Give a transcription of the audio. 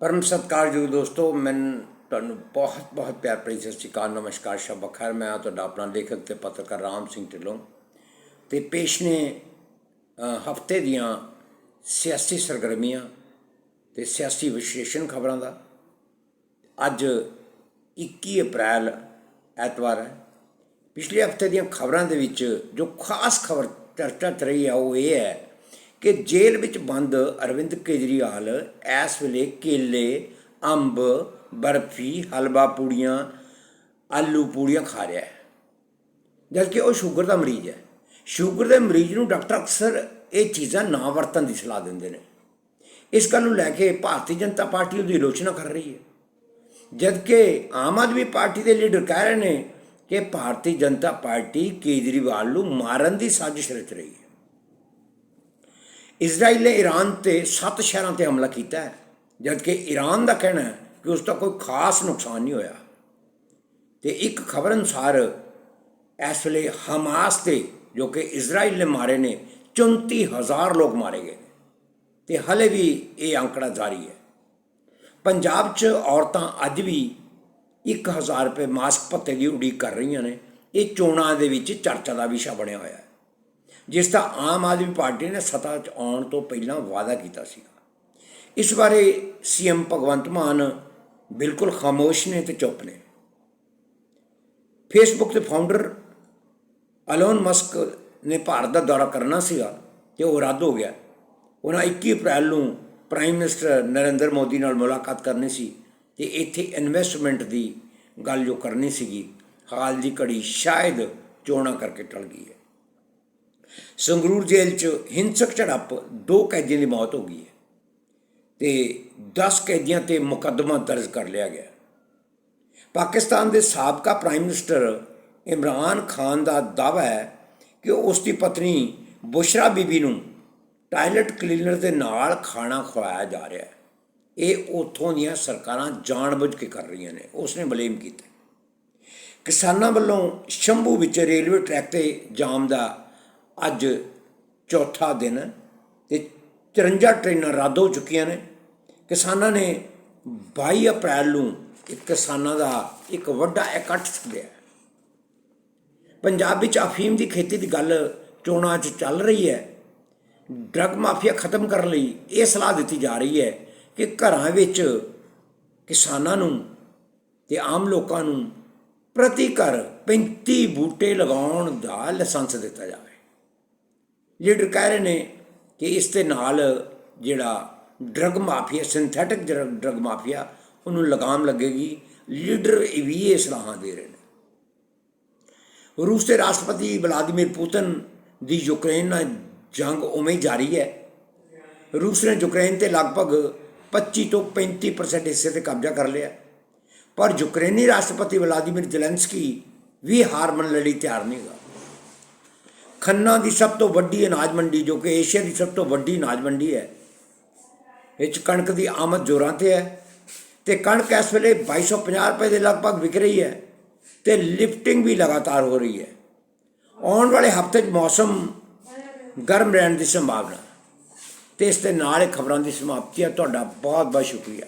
ਪਰਮ ਸਤਿਕਾਰਯੋਗ ਦੋਸਤੋ ਮੈਂ ਤੁਹਾਨੂੰ ਬਹੁਤ ਬਹੁਤ ਪਿਆਰ ਭਰੀ ਸਤਿ ਸ਼੍ਰੀ ਅਕਾਲ, ਨਮਸਕਾਰ ਸ਼ਬ ਬਖੈਰ ਮੈਂ ਹਾਂ ਤੁਹਾਡਾ ਆਪਣਾ ਲੇਖਕ ਤੇ ਪੱਤਰਕਾਰ ਰਾਮ ਸਿੰਘ ਢਿੱਲੋਂ। ਤੇ ਪੇਸ਼ ਨੇ ਹਫ਼ਤੇ ਦੀਆਂ ਸਿਆਸੀ ਸਰਗਰਮੀਆਂ ਤੇ ਸਿਆਸੀ ਵਿਸ਼ਲੇਸ਼ਣ ਖਬਰਾਂ ਦਾ। ਅੱਜ 21 ਅਪ੍ਰੈਲ ਐਤਵਾਰ ਹੈ। ਪਿਛਲੇ ਹਫ਼ਤੇ ਦੀਆਂ ਖਬਰਾਂ ਦੇ ਵਿੱਚ ਜੋ ਖਾਸ ਖਬਰ ਚਰਚਾ 'ਚ ਰਹੀ ਹੈ ਉਹ ਇਹ ਹੈ ਕਿ ਜੇਲ੍ਹ ਵਿੱਚ ਬੰਦ ਅਰਵਿੰਦ ਕੇਜਰੀਵਾਲ ਇਸ ਵੇਲੇ ਕੇਲੇ, ਅੰਬ, ਬਰਫੀ, ਹਲਵਾ ਪੂੜੀਆਂ, ਆਲੂ ਪੂੜੀਆਂ ਖਾ ਰਿਹਾ ਹੈ। ਜਦਕਿ ਉਹ ਸ਼ੂਗਰ ਦਾ ਮਰੀਜ਼ ਹੈ। ਸ਼ੂਗਰ ਦੇ ਮਰੀਜ਼ ਨੂੰ ਡਾਕਟਰ ਅਕਸਰ ਇਹ ਚੀਜ਼ਾਂ ਨਾ ਵਰਤਣ ਦੀ ਸਲਾਹ ਦਿੰਦੇ ਨੇ। ਇਸ ਗੱਲ ਨੂੰ ਲੈ ਕੇ ਭਾਰਤੀ ਜਨਤਾ ਪਾਰਟੀ ਉਹਦੀ ਆਲੋਚਨਾ ਕਰ ਰਹੀ ਹੈ। ਜਦਕਿ ਆਮ ਆਦਮੀ ਪਾਰਟੀ ਦੇ ਲੀਡਰ ਕਹਿ ਰਹੇ ਨੇ ਕਿ ਭਾਰਤੀ ਜਨਤਾ ਪਾਰਟੀ ਕੇਜਰੀਵਾਲ ਨੂੰ ਮਾਰਨ ਦੀ ਸਾਜ਼ਿਸ਼ ਰਚ ਰਹੀ ਹੈ। ਇਜ਼ਰਾਈਲ ਨੇ ਈਰਾਨ ਤੇ ਸੱਤ ਸ਼ਹਿਰਾਂ ਤੇ ਹਮਲਾ ਕੀਤਾ ਹੈ, ਜਦਕਿ ਈਰਾਨ ਦਾ ਕਹਿਣਾ ਹੈ ਕਿ ਉਸ ਦਾ ਕੋਈ ਖਾਸ ਨੁਕਸਾਨ ਨਹੀਂ ਹੋਇਆ। ਤੇ ਇੱਕ ਖਬਰ ਅਨੁਸਾਰ ਇਸ ਵੇਲੇ ਹਮਾਸ ਤੇ ਜੋ ਕਿ ਇਜ਼ਰਾਈਲ ਨੇ ਮਾਰੇ ਨੇ 34000 ਲੋਕ ਮਾਰੇ ਗਏ ਨੇ। ਤੇ ਹਲੇ ਵੀ ਇਹ ਅੰਕੜਾ ਜਾਰੀ ਹੈ। ਪੰਜਾਬ 'ਚ ਔਰਤਾਂ ਅੱਜ ਵੀ 1000 ਰੁਪਏ ਮਾਸਕ ਭੱਤੇ ਦੀ ਉਡੀਕ ਕਰ ਰਹੀਆਂ ਨੇ। ਇਹ ਚੋਣਾਂ ਦੇ ਵਿੱਚ ਚਰਚਾ ਦਾ ਵਿਸ਼ਾ ਬਣਿਆ ਹੋਇਆ ਹੈ। ਜਿਸ ਦਾ ਆਮ ਆਦਮੀ ਪਾਰਟੀ ਨੇ ਸੱਤਾ 'ਚ ਆਉਣ ਤੋਂ ਪਹਿਲਾਂ ਵਾਅਦਾ ਕੀਤਾ ਸੀ ਇਸ ਬਾਰੇ ਸੀਐਮ ਭਗਵੰਤ ਮਾਨ ਬਿਲਕੁਲ ਖਾਮੋਸ਼ ਨੇ ਤੇ ਚੁੱਪ ਨੇ। ਫੇਸਬੁੱਕ ਦੇ ਫਾਊਂਡਰ ਅਲੋਨ ਮਸਕ ਨੇ ਭਾਰਤ ਦਾ ਦੌਰਾ ਕਰਨਾ ਸੀਗਾ ਤੇ ਉਹ ਰੱਦ ਹੋ ਗਿਆ। ਉਹਨਾਂ 21 ਅਪ੍ਰੈਲ ਨੂੰ ਪ੍ਰਾਈਮ ਮਿਨਿਸਟਰ ਨਰਿੰਦਰ ਮੋਦੀ ਨਾਲ ਮੁਲਾਕਾਤ ਕਰਨੀ ਸੀ ਤੇ ਇੱਥੇ ਇਨਵੈਸਟਮੈਂਟ ਦੀ ਗੱਲ ਜੋ ਕਰਨੀ ਸੀਗੀ, ਹਾਲ ਦੀ ਘੜੀ ਸ਼ਾਇਦ ਚੋਣਾਂ ਕਰਕੇ ਟਲ ਗਈ ਹੈ। ਸੰਗਰੂਰ ਜੇਲ੍ਹ 'ਚ ਹਿੰਸਕ ਝੜਪ, ਦੋ ਕੈਦੀਆਂ ਦੀ ਮੌਤ ਹੋ ਗਈ ਹੈ ਤੇ 10 ਕੈਦੀਆਂ ਤੇ ਮੁਕੱਦਮਾ ਦਰਜ ਕਰ ਲਿਆ ਗਿਆ। ਪਾਕਿਸਤਾਨ ਦੇ ਸਾਬਕਾ ਪ੍ਰਾਈਮ ਮਿਨਿਸਟਰ ਇਮਰਾਨ ਖਾਨ ਦਾ ਦਾਅਵਾ ਹੈ ਕਿ ਉਸ ਦੀ ਪਤਨੀ ਬੁਸ਼ਰਾ ਬੀਬੀ ਨੂੰ ਟਾਇਲਟ ਕਲੀਨਰ ਦੇ ਨਾਲ ਖਾਣਾ ਖਵਾਇਆ ਜਾ ਰਿਹਾ ਹੈ। ਇਹ ਉਥੋਂ ਦੀਆਂ ਸਰਕਾਰਾਂ ਜਾਣਬੁੱਝ ਕੇ ਕਰ ਰਹੀਆਂ ਨੇ, ਉਸਨੇ ਬਲੇਮ ਕੀਤਾ। ਕਿਸਾਨਾਂ ਵੱਲੋਂ ਸ਼ੰਭੂ ਵਿੱਚ ਰੇਲਵੇ ਟਰੈਕ ਤੇ ਜਾਮ ਦਾ ਅੱਜ ਚੌਥਾ ਦਿਨ ਹੈ ਤੇ 53 ਟ੍ਰੇਨਾਂ ਰੱਦ ਹੋ ਚੁੱਕੀਆਂ ਨੇ। ਕਿਸਾਨਾਂ ਨੇ 22 ਅਪ੍ਰੈਲ ਨੂੰ ਇੱਕ ਕਿਸਾਨਾਂ ਦਾ ਇੱਕ ਵੱਡਾ ਇਕੱਠ ਸੱਦਿਆ ਪੰਜਾਬ ਵਿੱਚ ਅਫੀਮ ਦੀ ਖੇਤੀ ਦੀ ਗੱਲ ਚੋਣਾਂ 'ਚ ਚੱਲ ਰਹੀ ਹੈ। ਡਰੱਗ ਮਾਫੀਆ ਖਤਮ ਕਰਨ ਲਈ ਇਹ ਸਲਾਹ ਦਿੱਤੀ ਜਾ ਰਹੀ ਹੈ ਕਿ ਘਰਾਂ ਵਿੱਚ ਕਿਸਾਨਾਂ ਨੂੰ ਤੇ ਆਮ ਲੋਕਾਂ ਨੂੰ ਪ੍ਰਤੀ ਘਰ 35 ਬੂਟੇ ਲਗਾਉਣ ਦਾ ਲਾਇਸੈਂਸ ਦਿੱਤਾ ਜਾਵੇ। ਲੀਡਰ ਕਹਿ ਰਹੇ ਨੇ ਕਿ ਇਸ ਦੇ ਨਾਲ ਜਿਹੜਾ drug mafia synthetic drug mafia, ਉਹਨੂੰ ਲਗਾਮ ਲੱਗੇਗੀ। ਲੀਡਰ ਵੀ ਇਹ ਸਲਾਹਾਂ ਦੇ ਰਹੇ ਨੇ। ਰੂਸ ਦੇ ਰਾਸ਼ਟਰਪਤੀ ਵਲਾਦੀਮੀਰ ਪੁਤਿਨ ਦੀ ਯੂਕਰੇਨ ਨਾਲ ਜੰਗ ਉਵੇਂ ਹੀ ਜਾਰੀ ਹੈ। ਰੂਸ ਨੇ ਯੂਕਰੇਨ ਤੇ ਲਗਭਗ 25 ਤੋਂ 35% ਹਿੱਸੇ ਤੇ ਕਬਜ਼ਾ ਕਰ ਲਿਆ। ਪਰ ਯੂਕਰੇਨੀ ਰਾਸ਼ਟਰਪਤੀ ਵਲਾਦੀਮੀਰ ਜ਼ੈਲੈਂਸਕੀ ਵੀ ਹਾਰ ਮੰਨਣ ਲਈ ਤਿਆਰ ਨਹੀਂ ਹੈਗਾ। ਖੰਨਾ ਦੀ ਸਭ ਤੋਂ ਵੱਡੀ ਅਨਾਜ ਮੰਡੀ, ਜੋ ਕਿ ਏਸ਼ੀਆ ਦੀ ਸਭ ਤੋਂ ਵੱਡੀ ਅਨਾਜ ਮੰਡੀ ਹੈ ਵਿੱਚ ਕਣਕ ਦੀ ਆਮਦ ਜ਼ੋਰਾਂ ਤੇ ਹੈ ਤੇ ਕਣਕ ਇਸ ਵੇਲੇ 2250 ਰੁਪਏ ਦੇ ਲਗਭਗ ਵਿਕ ਰਹੀ ਹੈ ਤੇ ਲਿਫਟਿੰਗ ਵੀ ਲਗਾਤਾਰ ਹੋ ਰਹੀ ਹੈ। ਆਉਣ ਵਾਲੇ ਹਫ਼ਤੇ 'ਚ ਮੌਸਮ ਗਰਮ ਰਹਿਣ ਦੀ ਸੰਭਾਵਨਾ। ਤੇ ਇਸ ਦੇ ਨਾਲ ਇਹ ਖਬਰਾਂ ਦੀ ਸਮਾਪਤੀ ਹੈ। ਤੁਹਾਡਾ ਬਹੁਤ ਬਹੁਤ ਸ਼ੁਕਰੀਆ।